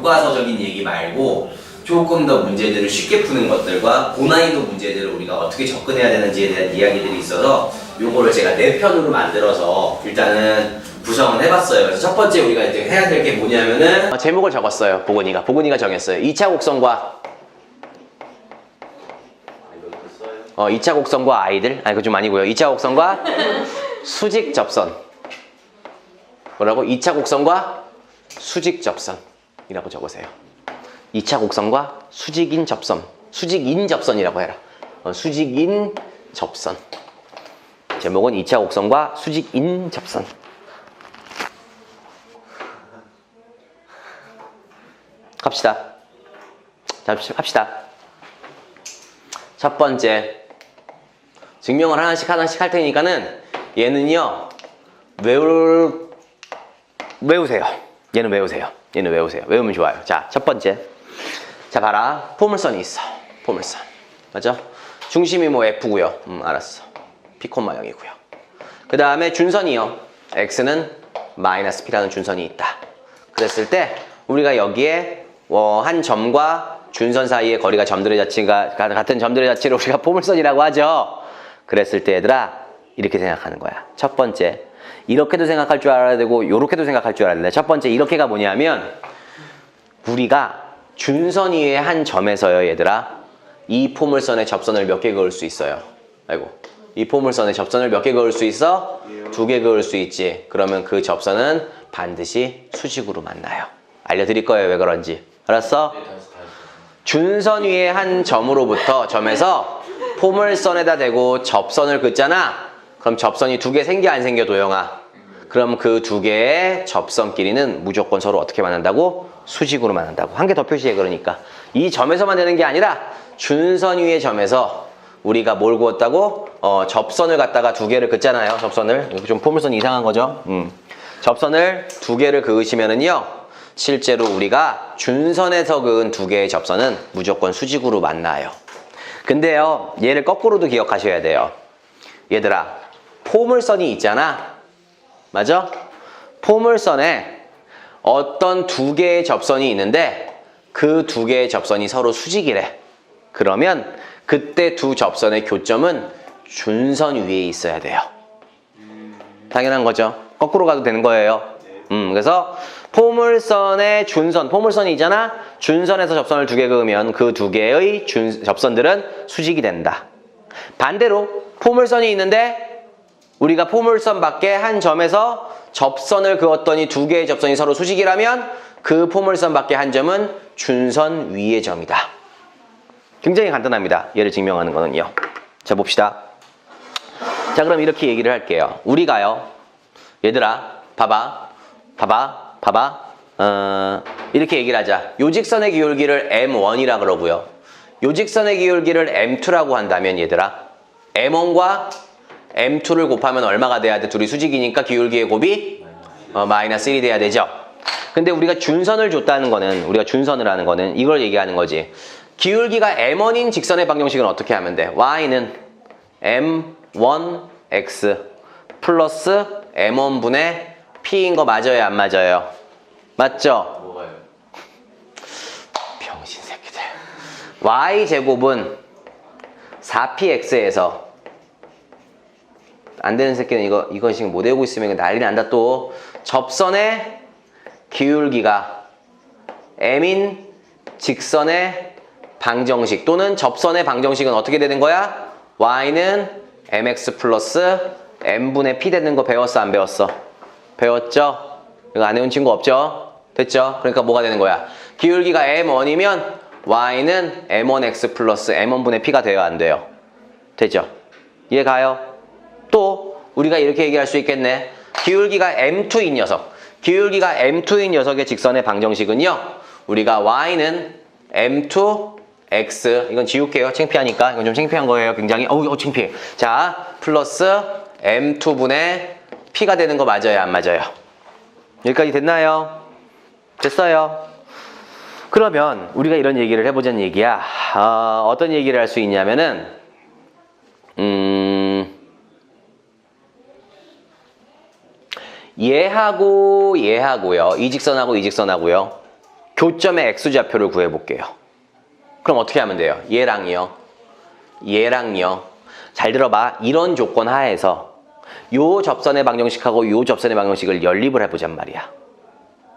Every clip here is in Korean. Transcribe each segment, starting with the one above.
교과서적인 얘기 말고 조금 더 문제들을 쉽게 푸는 것들과 고난이도 문제들을 우리가 어떻게 접근해야 되는지에 대한 이야기들이 있어서 요거를 제가 네 편으로 만들어서 일단은 구성을 해봤어요. 그래서 첫 번째 우리가 이제 해야 될 게 뭐냐면은 어, 제목을 적었어요. 보건이가 보건이가 정했어요. 2차 곡선과 어, 2차 곡선과 아이들 아니 그거 좀 아니고요. 2차 곡선과 수직 접선 뭐라고? 2차 곡선과 수직 접선 이라고 적으세요. 2차 곡선과 수직인 접선, 수직인 접선이라고 해라. 어, 수직인 접선. 제목은 2차 곡선과 수직인 접선. 갑시다. 자, 합시다. 첫 번째. 증명을 하나씩 하나씩 할 테니까는 얘는요, 외울, 외우세요. 얘는 외우세요. 얘는 외우세요. 외우면 좋아요. 자, 첫 번째. 자, 봐라. 포물선이 있어. 포물선. 맞죠? 중심이 뭐 F고요. 음, 알았어. 피콘 모양이고요. 그 다음에 준선이요. X는 마이너스 P라는 준선이 있다. 그랬을 때 우리가 여기에 어, 한 점과 준선 사이의 거리가 점들의 자체가 같은 점들의 자체를 우리가 포물선이라고 하죠. 그랬을 때 얘들아 이렇게 생각하는 거야. 첫 번째 이렇게도 생각할 줄 알아야 되고 이렇게도 생각할 줄 알아야 된다. 첫 번째 이렇게가 뭐냐면 우리가 준선 위의 한 점에서요, 얘들아. 이 포물선에 접선을 몇 개 그을 수 있어요. 아이고. 이 포물선에 접선을 몇 개 그을 수 있어? 두 개 그을 수 있지. 그러면 그 접선은 반드시 수직으로 만나요. 알려드릴 거예요, 왜 그런지. 알았어? 준선 위에 한 점으로부터 점에서 포물선에다 대고 접선을 긋잖아. 그럼 접선이 두 개 생겨 안 생겨 도영아? 그럼 그 두 개의 접선끼리는 무조건 서로 어떻게 만난다고? 수직으로 만난다고. 한 개 더 표시해 그러니까. 이 점에서만 되는 게 아니라 준선 위의 점에서 우리가 뭘 그었다고? 어, 접선을 갖다가 두 개를 긋잖아요. 접선을. 이거 좀 포물선 이상한 거죠? 음. 접선을 두 개를 그으시면은요. 실제로 우리가 준선에서 그은 두 개의 접선은 무조건 수직으로 만나요. 근데요. 얘를 거꾸로도 기억하셔야 돼요. 얘들아. 포물선이 있잖아. 맞아? 포물선에 어떤 두 개의 접선이 있는데 그 두 개의 접선이 서로 수직이래. 그러면 그때 두 접선의 교점은 준선 위에 있어야 돼요. 당연한 거죠. 거꾸로 가도 되는 거예요. 음, 그래서 포물선의 준선, 포물선이 있잖아. 준선에서 접선을 두 개 그으면 그 두 개의 준, 접선들은 수직이 된다. 반대로 포물선이 있는데 우리가 포물선 밖에 한 점에서 접선을 그었더니 두 개의 접선이 서로 수직이라면 그 포물선 밖에 한 점은 준선 위의 점이다. 굉장히 간단합니다. 얘를 증명하는 거는요. 자, 봅시다. 자, 그럼 이렇게 얘기를 할게요. 우리가요. 얘들아, 봐봐. 봐봐. 봐봐. 어, 이렇게 얘기를 하자. 요직선의 기울기를 M1이라 그러고요. 요직선의 기울기를 M2라고 한다면 얘들아. M1과 M2를 곱하면 얼마가 돼야 돼? 둘이 수직이니까 기울기의 곱이 어, 마이너스 1이 돼야 되죠. 근데 우리가 준선을 줬다는 거는 우리가 준선을 하는 거는 이걸 얘기하는 거지. 기울기가 M1인 직선의 방정식은 어떻게 하면 돼? Y는 M1X 플러스 M1분의 P인 거 맞아요? 안 맞아요? 맞죠? 병신 새끼들. Y제곱은 4PX에서 안 되는 새끼는 이거 이거 지금 못 외우고 있으면 난리 난다 또 접선의 기울기가 m인 직선의 방정식 또는 접선의 방정식은 어떻게 되는 거야? y는 mx 플러스 m분의 p 되는 거 배웠어 안 배웠어? 배웠죠? 이거 안 외운 친구 없죠? 됐죠? 그러니까 뭐가 되는 거야? 기울기가 m1이면 y는 m1x 플러스 m1분의 p가 돼요 안 돼요? 되죠? 이해 가요? 또 우리가 이렇게 얘기할 수 있겠네. 기울기가 m2인 녀석. 기울기가 m2인 녀석의 직선의 방정식은요. 우리가 y는 m2x 이건 지울게요. 창피하니까. 이건 좀 창피한 거예요. 굉장히 어우 어, 창피해. 자, 플러스 m2분의 p가 되는 거 맞아요? 안 맞아요? 여기까지 됐나요? 됐어요. 그러면 우리가 이런 얘기를 해보자는 얘기야. 어, 어떤 얘기를 할 수 있냐면은 음 얘하고 얘하고요. 이 직선하고 이 직선하고요. 교점의 x좌표를 구해볼게요. 그럼 어떻게 하면 돼요? 얘랑요. 얘랑요. 잘 들어봐. 이런 조건 하에서 요 접선의 방정식하고 요 접선의 방정식을 연립을 해보잔 말이야.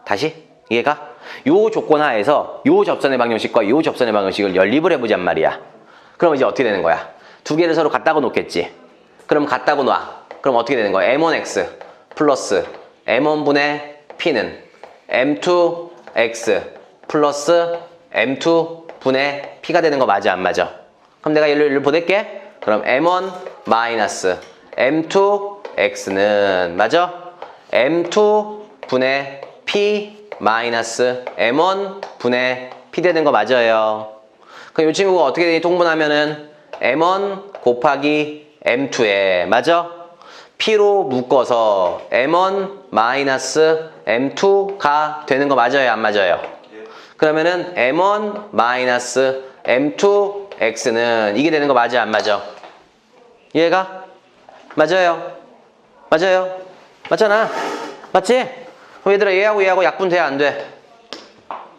다시? 이해가? 요 조건 하에서 요 접선의 방정식과 요 접선의 방정식을 연립을 해보잔 말이야. 그럼 이제 어떻게 되는 거야? 두 개를 서로 갖다가 놓겠지. 그럼 갖다가 놔. 그럼 어떻게 되는 거야? m1x 플러스 m1분의 p는 m2x 플러스 m2분의 p가 되는 거 맞아 안 맞아? 그럼 내가 얘를, 얘를 보낼게. 그럼 m1 마이너스 m2x는 맞아? m2분의 p 마이너스 m1 분의 p 되는 거 맞아요. 그럼 이 친구가 어떻게 되니 통분하면은 m1 곱하기 m2에 맞아? P로 묶어서 m1 마이너스 m2가 되는 거 맞아요? 안 맞아요? 그러면은 m1 마이너스 m2x는 이게 되는 거 맞아? 안 맞아? 이해가? 맞아요? 맞아요? 맞잖아? 맞지? 그럼 얘들아 얘하고 얘하고 약분 돼? 안 돼?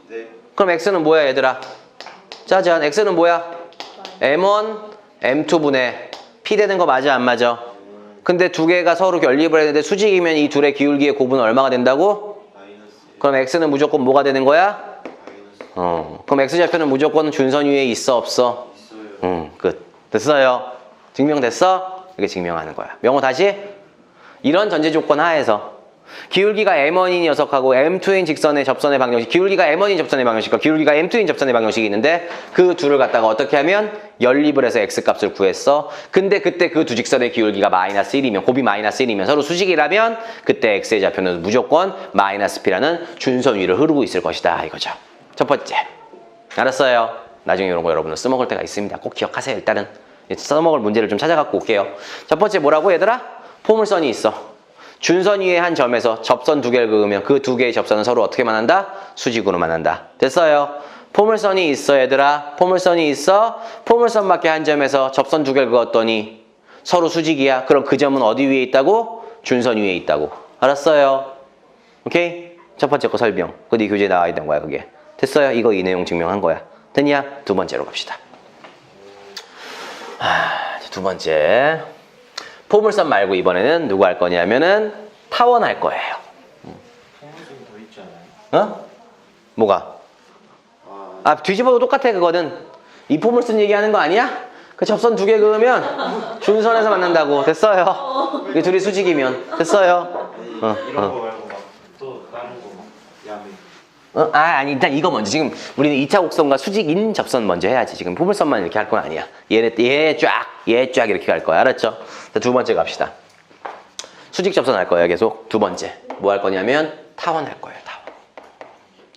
네. 그럼 x는 뭐야 얘들아? 짜잔 x는 뭐야? m1, m2분의 p 되는 거 맞아 안 맞아? 근데 두 개가 서로 연립을 했는데 수직이면 이 둘의 기울기의 곱은 얼마가 된다고? 그럼 x는 무조건 뭐가 되는 거야? 어. 그럼 x좌표는 무조건 준선 위에 있어 없어? 응, 끝. 됐어요. 증명됐어? 이게 증명하는 거야. 명호 다시. 이런 전제 조건 하에서 기울기가 m1인 녀석하고 m2인 직선의 접선의 방정식, 기울기가 m1인 접선의 방정식과 기울기가 m2인 접선의 방정식이 있는데 그 둘을 갖다가 어떻게 하면 연립을 해서 x 값을 구했어. 근데 그때 그 두 직선의 기울기가 마이너스 1이면 곱이 마이너스 1이면 서로 수직이라면 그때 x의 좌표는 무조건 마이너스 p라는 준선 위를 흐르고 있을 것이다 이거죠. 첫 번째. 알았어요. 나중에 이런 거 여러분은 써먹을 때가 있습니다. 꼭 기억하세요. 일단은 써먹을 문제를 좀 찾아갖고 올게요. 첫 번째 뭐라고 얘들아? 포물선이 있어. 준선 위에 한 점에서 접선 두 개를 그으면 그 두 개의 접선은 서로 어떻게 만난다? 수직으로 만난다. 됐어요. 포물선이 있어 얘들아. 포물선이 있어. 포물선 밖에 한 점에서 접선 두 개를 그었더니 서로 수직이야. 그럼 그 점은 어디 위에 있다고? 준선 위에 있다고. 알았어요. 오케이? 첫 번째 거 설명. 그뒤 교재에 나와 있던 거야 그게. 됐어요. 이거 이 내용 증명한 거야. 됐냐? 두 번째로 갑시다. 아, 두 번째. 포물선 말고 이번에는 누구 할 거냐면은 타원 할 거예요. 성분식이 더 있지 않아요? 어? 뭐가? 아, 아 뒤집어도 똑같아 그거는. 이 포물선 얘기하는 거 아니야? 그 접선 두 개 그으면 준선에서 만난다고. 됐어요. 이 둘이 수직이면 됐어요. 어, 이런 어. 거 말고 막또 다른 거막 야매. 어? 아, 아니, 일단 이거 먼저. 지금 우리는 2차 곡선과 수직인 접선 먼저 해야지. 지금 포물선만 이렇게 할 건 아니야. 얘네, 얘 쫙, 얘 쫙 이렇게 갈 거야. 알았죠? 자, 두 번째 갑시다. 수직 접선 할 거예요, 계속. 두 번째. 뭐 할 거냐면 타원 할 거예요, 타원.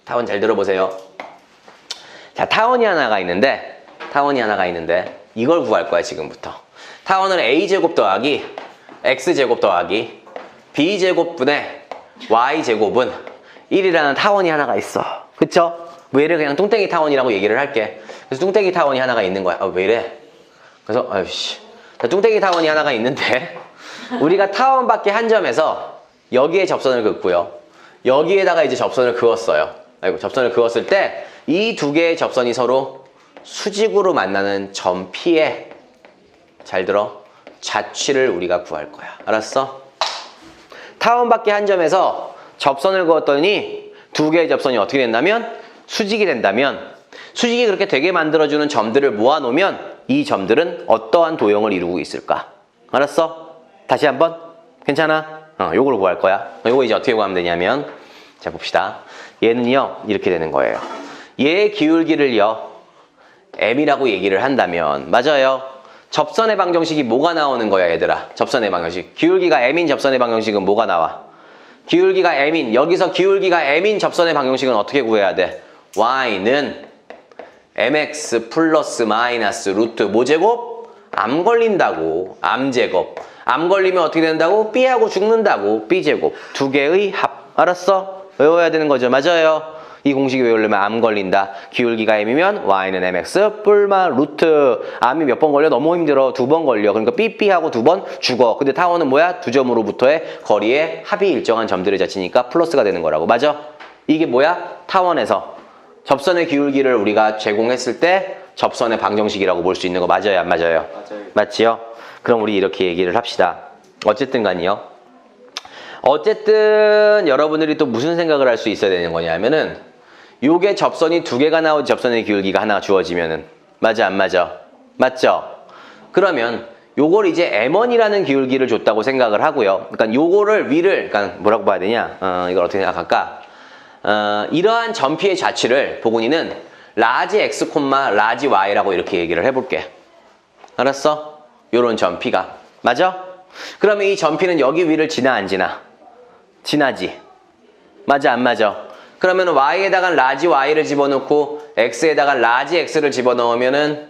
타원 잘 들어보세요. 자, 타원이 하나가 있는데, 타원이 하나가 있는데, 이걸 구할 거야, 지금부터. 타원을 a제곱 더하기, x제곱 더하기, b제곱분의 y제곱은 1이라는 타원이 하나가 있어. 그쵸? 뭐 얘를 그냥 뚱땡이 타원이라고 얘기를 할게. 그래서 뚱땡이 타원이 하나가 있는 거야. 아, 왜 이래? 그래서, 아유씨. 자, 뚱땡이 타원이 하나가 있는데, 우리가 타원 밖에 한 점에서 여기에 접선을 긋고요. 여기에다가 이제 접선을 그었어요. 아이고, 접선을 그었을 때, 이 두 개의 접선이 서로 수직으로 만나는 점 P에, 잘 들어, 좌치를 우리가 구할 거야. 알았어? 타원 밖에 한 점에서 접선을 그었더니 두 개의 접선이 어떻게 된다면 수직이 된다면 수직이 그렇게 되게 만들어주는 점들을 모아놓으면 이 점들은 어떠한 도형을 이루고 있을까? 알았어? 다시 한번? 괜찮아? 어, 요걸 구할 거야. 요거 이제 어떻게 구하면 되냐면 자 봅시다. 얘는요 이렇게 되는 거예요. 얘의 기울기를요 m이라고 얘기를 한다면 맞아요. 접선의 방정식이 뭐가 나오는 거야 얘들아 접선의 방정식 기울기가 m인 접선의 방정식은 뭐가 나와 기울기가 m인 여기서 기울기가 m인 접선의 방정식은 어떻게 구해야 돼 y는 mx 플러스 마이너스 루트 모제곱 암 걸린다고 암제곱 암 걸리면 어떻게 된다고 b하고 죽는다고 b제곱 두 개의 합 알았어 외워야 되는 거죠 맞아요 이 공식이 외우려면 암 걸린다. 기울기가 m이면 y는 mx 뿔마 루트 암이 몇 번 걸려? 너무 힘들어. 두 번 걸려. 그러니까 삐삐하고 두 번 죽어. 근데 타원은 뭐야? 두 점으로부터의 거리의 합이 일정한 점들을 자치니까 플러스가 되는 거라고. 맞아? 이게 뭐야? 타원에서 접선의 기울기를 우리가 제공했을 때 접선의 방정식이라고 볼 수 있는 거 맞아요, 안 맞아요? 맞아요. 맞지요? 그럼 우리 이렇게 얘기를 합시다. 어쨌든 간요. 어쨌든 여러분들이 또 무슨 생각을 할 수 있어야 되는 거냐면은 요게 접선이 두 개가 나오지 접선의 기울기가 하나 주어지면은 맞아 안 맞아? 맞죠? 그러면 요걸 이제 M1이라는 기울기를 줬다고 생각을 하고요. 그러니까 요거를 위를 그러니까 뭐라고 봐야 되냐? 어, 이걸 어떻게 생각할까? 어, 이러한 점피의 좌치를 보고니는 라지 x 콤마 라지 y라고 이렇게 얘기를 해볼게. 알았어? 요런 점피가 맞아? 그러면 이 점피는 여기 위를 지나 안 지나? 지나지. 맞아 안 맞아? 그러면 y에다가 라지 y를 집어넣고 x에다가 라지 x를 집어넣으면은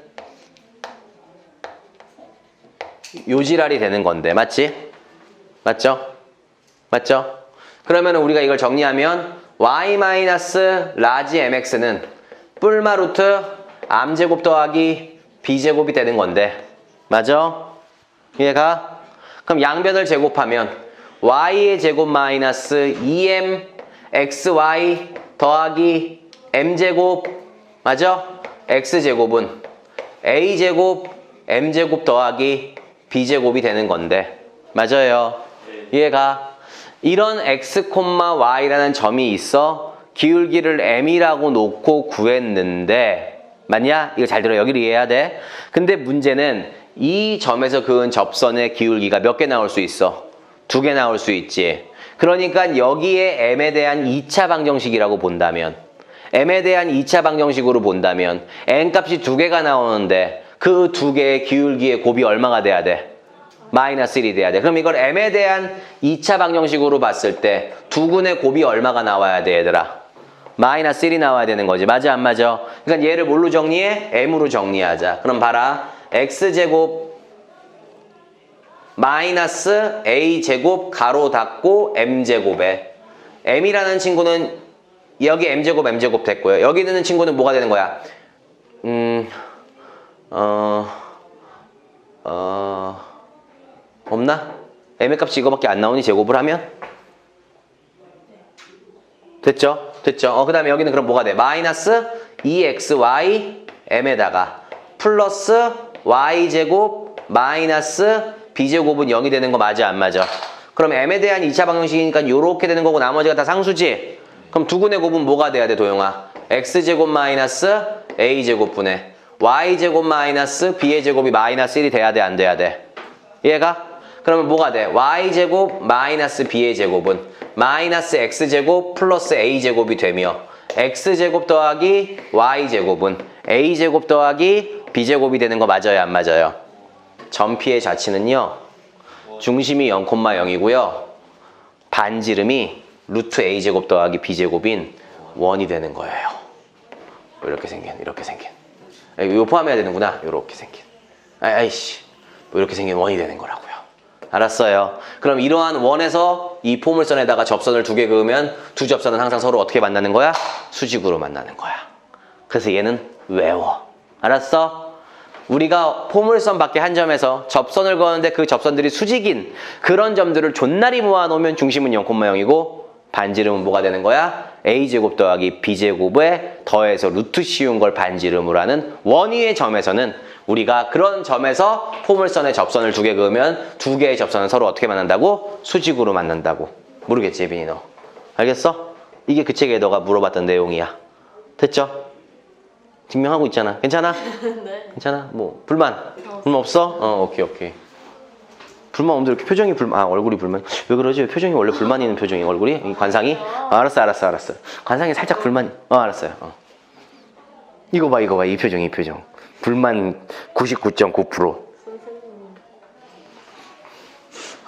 요지랄이 되는 건데 맞지? 맞죠? 맞죠? 그러면 우리가 이걸 정리하면 y 마이너스 라지 mx는 뿔마 루트 암제곱 더하기 b제곱이 되는 건데 맞아? 이해가? 그럼 양변을 제곱하면 y의 제곱 마이너스 2m xy 더하기 m제곱 맞아? x제곱은 a제곱 m제곱 더하기 b제곱이 되는 건데 맞아요 이해가? 이런 x, y라는 점이 있어 기울기를 m이라고 놓고 구했는데 맞냐? 이거 잘 들어 여기를 이해해야 돼 근데 문제는 이 점에서 그은 접선의 기울기가 몇 개 나올 수 있어? 두 개 나올 수 있지 그러니까 여기에 m에 대한 2차 방정식이라고 본다면 m에 대한 2차 방정식으로 본다면 n 값이 두 개가 나오는데 그 두 개의 기울기의 곱이 얼마가 돼야 돼? 마이너스 1이 돼야 돼. 그럼 이걸 m에 대한 2차 방정식으로 봤을 때 두 군의 곱이 얼마가 나와야 돼, 얘들아? 마이너스 1이 나와야 되는 거지. 맞아, 안 맞아? 그러니까 얘를 뭘로 정리해? m으로 정리하자. 그럼 봐라. x제곱 마이너스 a제곱 가로 닫고 m제곱에 m이라는 친구는 여기 m제곱 m제곱 됐고요. 여기 있는 친구는 뭐가 되는 거야? 음, 어, 어, 없나? m의 값이 이거밖에 안 나오니 제곱을 하면? 됐죠? 됐죠? 어, 그 다음에 여기는 그럼 뭐가 돼? 마이너스 2xy m에다가 플러스 y제곱 마이너스 b제곱은 0이 되는 거 맞아 안 맞아? 그럼 m에 대한 2차 방정식이니까 이렇게 되는 거고 나머지가 다 상수지? 그럼 두 군의 곱은 뭐가 돼야 돼 도영아? x제곱 마이너스 a제곱분의 y제곱 마이너스 b의 제곱이 마이너스 1이 돼야 돼 안 돼야 돼? 얘가? 그러면 뭐가 돼? y제곱 마이너스 b의 제곱은 마이너스 x제곱 플러스 a제곱이 되며 x제곱 더하기 y제곱은 a제곱 더하기 b제곱이 되는 거 맞아요 안 맞아요? 점피의 자치는요 중심이 0,0이고요. 반지름이 루트 a제곱 더하기 b제곱인 원이 되는 거예요. 이렇게 생긴 이렇게 생긴. 아, 이거 포함해야 되는구나. 이렇게 생긴. 아, 아이씨. 뭐 이렇게 생긴 원이 되는 거라고요 알았어요 그럼 이러한 원에서 이 포물선에다가 접선을 두 개 그으면 두 접선은 항상 서로 어떻게 만나는 거야? 수직으로 만나는 거야 그래서 얘는 외워 알았어? 우리가 포물선 밖에 한 점에서 접선을 그었는데 그 접선들이 수직인 그런 점들을 존나리 모아놓으면 중심은 0,0이고 반지름은 뭐가 되는 거야? a제곱 더하기 b제곱에 더해서 루트 씌운 걸 반지름으로 하는 원위의 점에서는 우리가 그런 점에서 포물선에 접선을 두 개 그으면 두 개의 접선은 서로 어떻게 만난다고? 수직으로 만난다고. 모르겠지, 예빈이 너. 알겠어? 이게 그 책에 너가 물어봤던 내용이야. 됐죠? 증명하고 있잖아. 괜찮아? 네. 괜찮아? 뭐 불만? 불만 없어? 어, 오케이, 오케이. 불만 없는데 이렇게 표정이 불만, 아, 얼굴이 불만. 왜 그러지? 표정이 원래 불만 있는 표정이 얼굴이? 이 관상이? 아, 알았어, 알았어, 알았어. 관상이 살짝 불만, 어, 알았어요. 어. 이거 봐, 이거 봐, 이 표정, 이 표정. 불만 99.9%.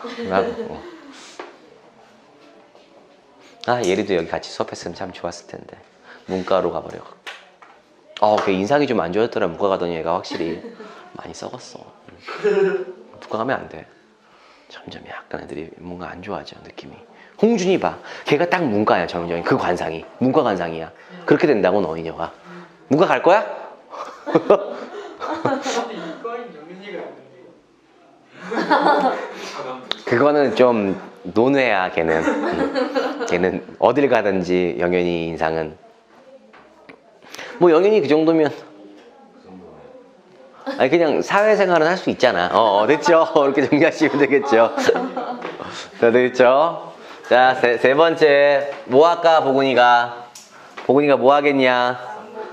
선생님. 어. 아, 예리도 여기 같이 수업했으면 참 좋았을 텐데. 문과로 가버려. 어, 걔 인상이 좀 안 좋았더라. 문과 가더니 얘가 확실히 많이 썩었어. 음. 문과 가면 안 돼. 점점 약간 애들이 뭔가 안 좋아져, 느낌이. 홍준이 봐. 걔가 딱 문과야, 점점. 그 관상이. 문과 관상이야. 그렇게 된다고, 너, 이녀가. 문과 갈 거야? 그거는 좀 논외야 걔는 음. 걔는 어딜 가든지 영현이 인상은 뭐 영현이 그 정도면 아니 그냥 사회생활은 할 수 있잖아. 어, 어 됐죠. 이렇게 정리하시면 되겠죠. 자 됐죠. 자 세, 세 번째 뭐 할까 보gun이가 보gun이가 뭐 하겠냐?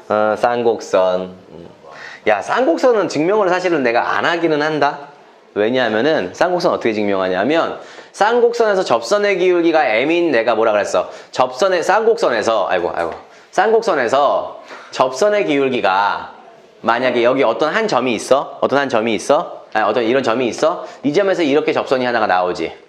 어, 쌍곡선. 음. 야 쌍곡선은 증명을 사실은 내가 안 하기는 한다. 왜냐하면은 쌍곡선 어떻게 증명하냐면 쌍곡선에서 접선의 기울기가 m인 내가 뭐라 그랬어? 접선의 쌍곡선에서 아이고 아이고 쌍곡선에서 접선의 기울기가 만약에 여기 어떤 한 점이 있어? 어떤 한 점이 있어? 아니 어떤 이런 점이 있어? 이 점에서 이렇게 접선이 하나가 나오지.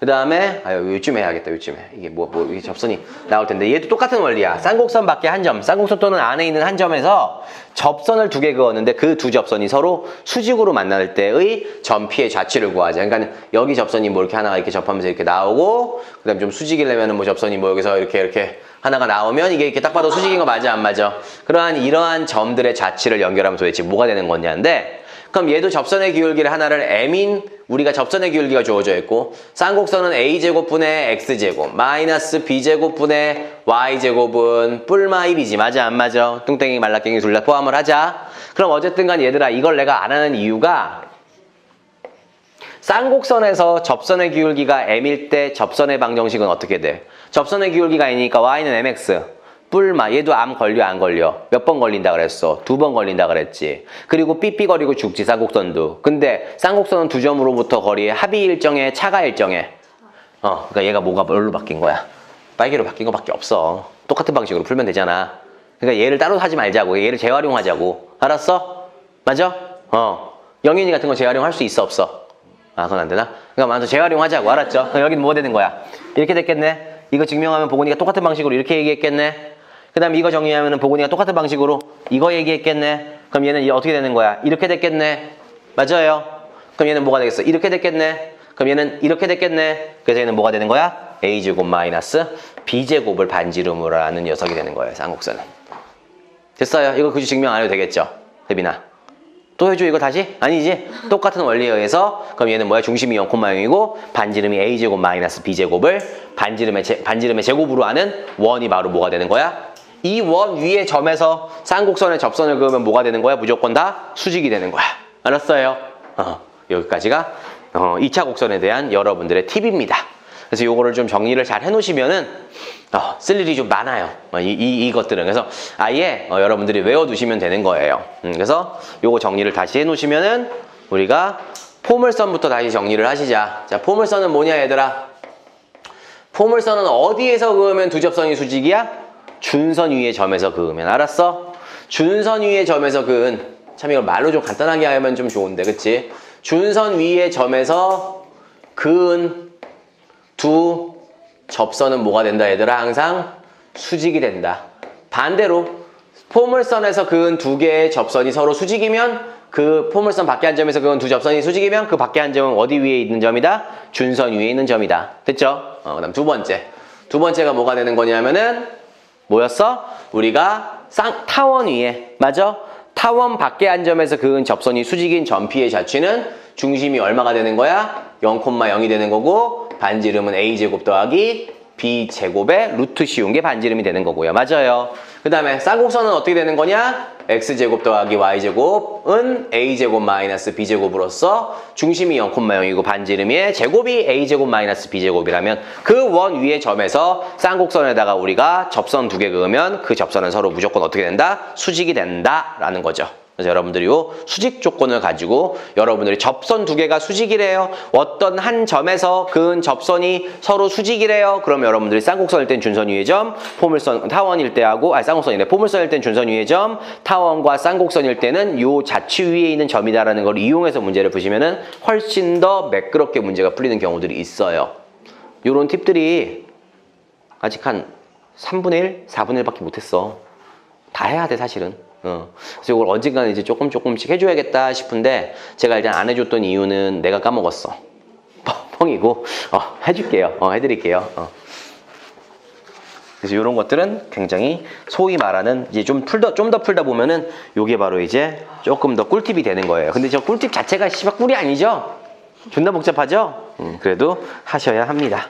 그 다음에 아유 요쯤에 해야겠다 요쯤에. 이게 뭐뭐 이게 접선이 나올 텐데. 얘도 똑같은 원리야. 쌍곡선 밖에 한 점. 쌍곡선 또는 안에 있는 한 점에서 접선을 두 개 그었는데 그 두 접선이 서로 수직으로 만날 때의 점피의 좌치를 구하자. 그러니까 여기 접선이 뭐 이렇게 하나가 이렇게 접하면서 이렇게 나오고 그 다음에 좀 수직이려면 뭐 접선이 뭐 여기서 이렇게 이렇게 하나가 나오면 이게 이렇게 딱 봐도 수직인 거 맞아? 안 맞아? 그러한 이러한 점들의 좌치를 연결하면 도대체 뭐가 되는 거냐인데 그럼 얘도 접선의 기울기를 하나를 m인 우리가 접선의 기울기가 주어져 있고 쌍곡선은 a제곱분의 x제곱 마이너스 b제곱분의 y제곱은 뿔마 1이지. 맞아 안 맞아? 뚱땡이 말라깽이 둘 다 포함을 하자. 그럼 어쨌든 간 얘들아 이걸 내가 안 하는 이유가 쌍곡선에서 접선의 기울기가 m일 때 접선의 방정식은 어떻게 돼? 접선의 기울기가 n이니까 y는 mx 뿔마. 얘도 암 걸려 안 걸려? 몇 번 걸린다 그랬어? 두 번 걸린다 그랬지. 그리고 삐삐거리고 죽지 쌍곡선도. 근데 쌍곡선은 두 점으로부터 거리의 합이 일정해 차가 일정해 어 그러니까 얘가 뭐가 뭘로 바뀐 거야? 빨개로 바뀐 거밖에 없어. 똑같은 방식으로 풀면 되잖아. 그러니까 얘를 따로 하지 말자고. 얘를 재활용하자고. 알았어? 맞아? 어. 영인이 같은 거 재활용할 수 있어 없어? 아 그건 안 되나? 그러니까 먼저 재활용하자고. 알았죠? 그럼 여기는 뭐 되는 거야? 이렇게 됐겠네? 이거 증명하면 보건이가 똑같은 방식으로 이렇게 얘기했겠네 그 다음에 이거 정리하면 보건이가 똑같은 방식으로 이거 얘기했겠네. 그럼 얘는 이 어떻게 되는 거야? 이렇게 됐겠네. 맞아요. 그럼 얘는 뭐가 되겠어? 이렇게 됐겠네. 그럼 얘는 이렇게 됐겠네. 그래서 얘는 뭐가 되는 거야? a제곱 마이너스 b제곱을 반지름으로 하는 녀석이 되는 거예요. 쌍곡선은. 됐어요. 이거 굳이 증명 안 해도 되겠죠? 대빈아. 또 해줘 이거 다시? 아니지? 똑같은 원리에 의해서 그럼 얘는 뭐야? 중심이 0,0이고 반지름이 a제곱 마이너스 b제곱을 반지름의, 제, 반지름의 제곱으로 하는 원이 바로 뭐가 되는 거야? 이 원 위의 점에서 쌍곡선의 접선을 그으면 뭐가 되는 거야? 무조건 다 수직이 되는 거야. 알았어요? 어, 여기까지가 어, 2차 곡선에 대한 여러분들의 팁입니다. 그래서 요거를 좀 정리를 잘 해놓으시면은 어, 쓸 일이 좀 많아요. 어, 이, 이, 이것들은. 그래서 아예 어, 여러분들이 외워두시면 되는 거예요. 음, 그래서 요거 정리를 다시 해놓으시면은 우리가 포물선부터 다시 정리를 하시자. 자, 포물선은 뭐냐 얘들아? 포물선은 어디에서 그으면 두 접선이 수직이야? 준선 위의 점에서 그으면 알았어? 준선 위의 점에서 그은 참 이걸 말로 좀 간단하게 하면 좀 좋은데 그치? 준선 위의 점에서 그은 두 접선은 뭐가 된다 얘들아? 항상 수직이 된다. 반대로 포물선에서 그은 두 개의 접선이 서로 수직이면 그 포물선 밖에 한 점에서 그건 두 접선이 수직이면 그 밖에 한 점은 어디 위에 있는 점이다? 준선 위에 있는 점이다. 됐죠? 어, 그 다음 두 번째. 두 번째가 뭐가 되는 거냐면은 뭐였어? 우리가 쌍, 타원 위에 맞아? 타원 밖에 한 점에서 그은 접선이 수직인 점피의 자취는 중심이 얼마가 되는 거야? 0,0이 되는 거고 반지름은 a제곱 더하기 b제곱의 루트 씌운 게 반지름이 되는 거고요. 맞아요. 그 다음에 쌍곡선은 어떻게 되는 거냐? x제곱 더하기 y제곱은 a제곱 마이너스 b제곱으로서 중심이 0,0이고 반지름의 제곱이 a제곱 마이너스 b제곱이라면 그 원 위의 점에서 쌍곡선에다가 우리가 접선 두 개 그으면 그 접선은 서로 무조건 어떻게 된다? 수직이 된다라는 거죠. 그래서 여러분들이 요 수직 조건을 가지고 여러분들이 접선 두 개가 수직이래요. 어떤 한 점에서 그은 접선이 서로 수직이래요. 그럼 여러분들이 쌍곡선일 땐 준선 위의 점, 포물선 타원일 때하고 아니 쌍곡선이래. 포물선일 땐 준선 위의 점, 타원과 쌍곡선일 때는 요 자취 위에 있는 점이다라는 걸 이용해서 문제를 푸시면은 훨씬 더 매끄럽게 문제가 풀리는 경우들이 있어요. 요런 팁들이 아직 한 3분의 1, 4분의 1밖에 못했어. 다 해야 돼 사실은. 어. 그래서 이걸 언젠가는 이제 조금 조금씩 해줘야겠다 싶은데 제가 일단 안 해줬던 이유는 내가 까먹었어. 뻥이고 어, 해줄게요. 어, 해드릴게요. 어. 그래서 이런 것들은 굉장히 소위 말하는 이제 좀 풀더 좀더 풀다 보면은 요게 바로 이제 조금 더 꿀팁이 되는 거예요. 근데 저 꿀팁 자체가 씨발 꿀이 아니죠? 존나 복잡하죠? 음, 그래도 하셔야 합니다.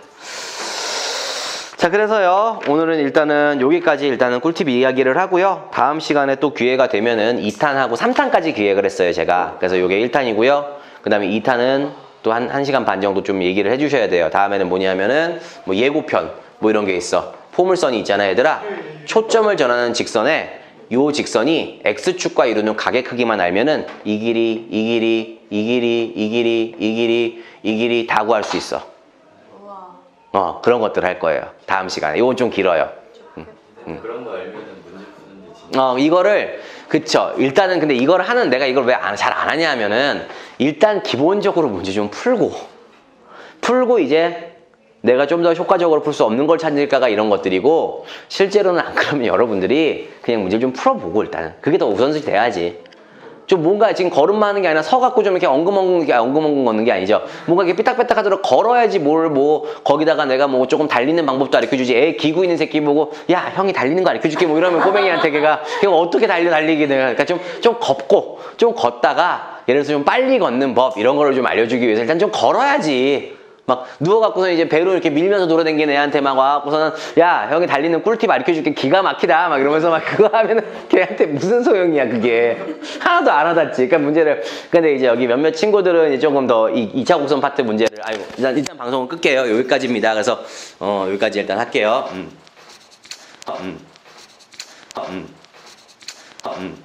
자, 그래서요, 오늘은 일단은 여기까지 일단은 꿀팁 이야기를 하고요. 다음 시간에 또 기회가 되면은 2탄하고 3탄까지 기획을 했어요, 제가. 그래서 이게 1탄이고요. 그 다음에 2탄은 또 한, 1시간 반 정도 좀 얘기를 해주셔야 돼요. 다음에는 뭐냐면은 뭐 예고편, 뭐 이런 게 있어. 포물선이 있잖아, 얘들아. 초점을 전하는 직선에 요 직선이 X축과 이루는 가게 크기만 알면은 이 길이, 이 길이, 이 길이, 이 길이, 이 길이, 이 길이 다 구할 수 있어. 어, 그런 것들 할 거예요. 다음 시간에. 이건 좀 길어요. 그런 거 알면은 문제 푸는데 진짜 어, 이거를, 그쵸. 일단은 근데 이걸 하는 내가 이걸 왜잘안 하냐 하면은, 일단 기본적으로 문제 좀 풀고, 풀고 이제 내가 좀 더 효과적으로 풀 수 없는 걸 찾을까가 이런 것들이고, 실제로는 안 그러면 여러분들이 그냥 문제를 좀 풀어보고 일단은. 그게 더 우선순위 돼야지. 좀 뭔가 지금 걸음만 하는 게 아니라 서갖고 좀 이렇게 엉금엉금, 엉금엉금 걷는 게 아니죠. 뭔가 이렇게 삐딱삐딱 하도록 걸어야지 뭘 뭐, 거기다가 내가 뭐 조금 달리는 방법도 알려 주지. 애 기구 있는 새끼 보고, 야, 형이 달리는 거 알려 줄게. 뭐 이러면 꼬맹이한테 걔가, 걔가 어떻게 달려 달리게 내가. 그러니까 좀, 좀 걷고, 좀 걷다가, 예를 들어서 좀 빨리 걷는 법, 이런 거를 좀 알려주기 위해서 일단 좀 걸어야지. 막 누워갖고서 이제 배로 이렇게 밀면서 돌아다니는 애한테 막 와갖고서는 야 형이 달리는 꿀팁 가르쳐줄게 기가 막히다 막 이러면서 막 그거 하면은 걔한테 무슨 소용이야 그게 하나도 안 와닿지 그러니까 문제를 근데 이제 여기 몇몇 친구들은 이제 조금 더 이 2차 곡선 파트 문제를 아이고 일단 일단 방송은 끌게요 여기까지입니다 그래서 어 여기까지 일단 할게요 음. 음. 음. 음.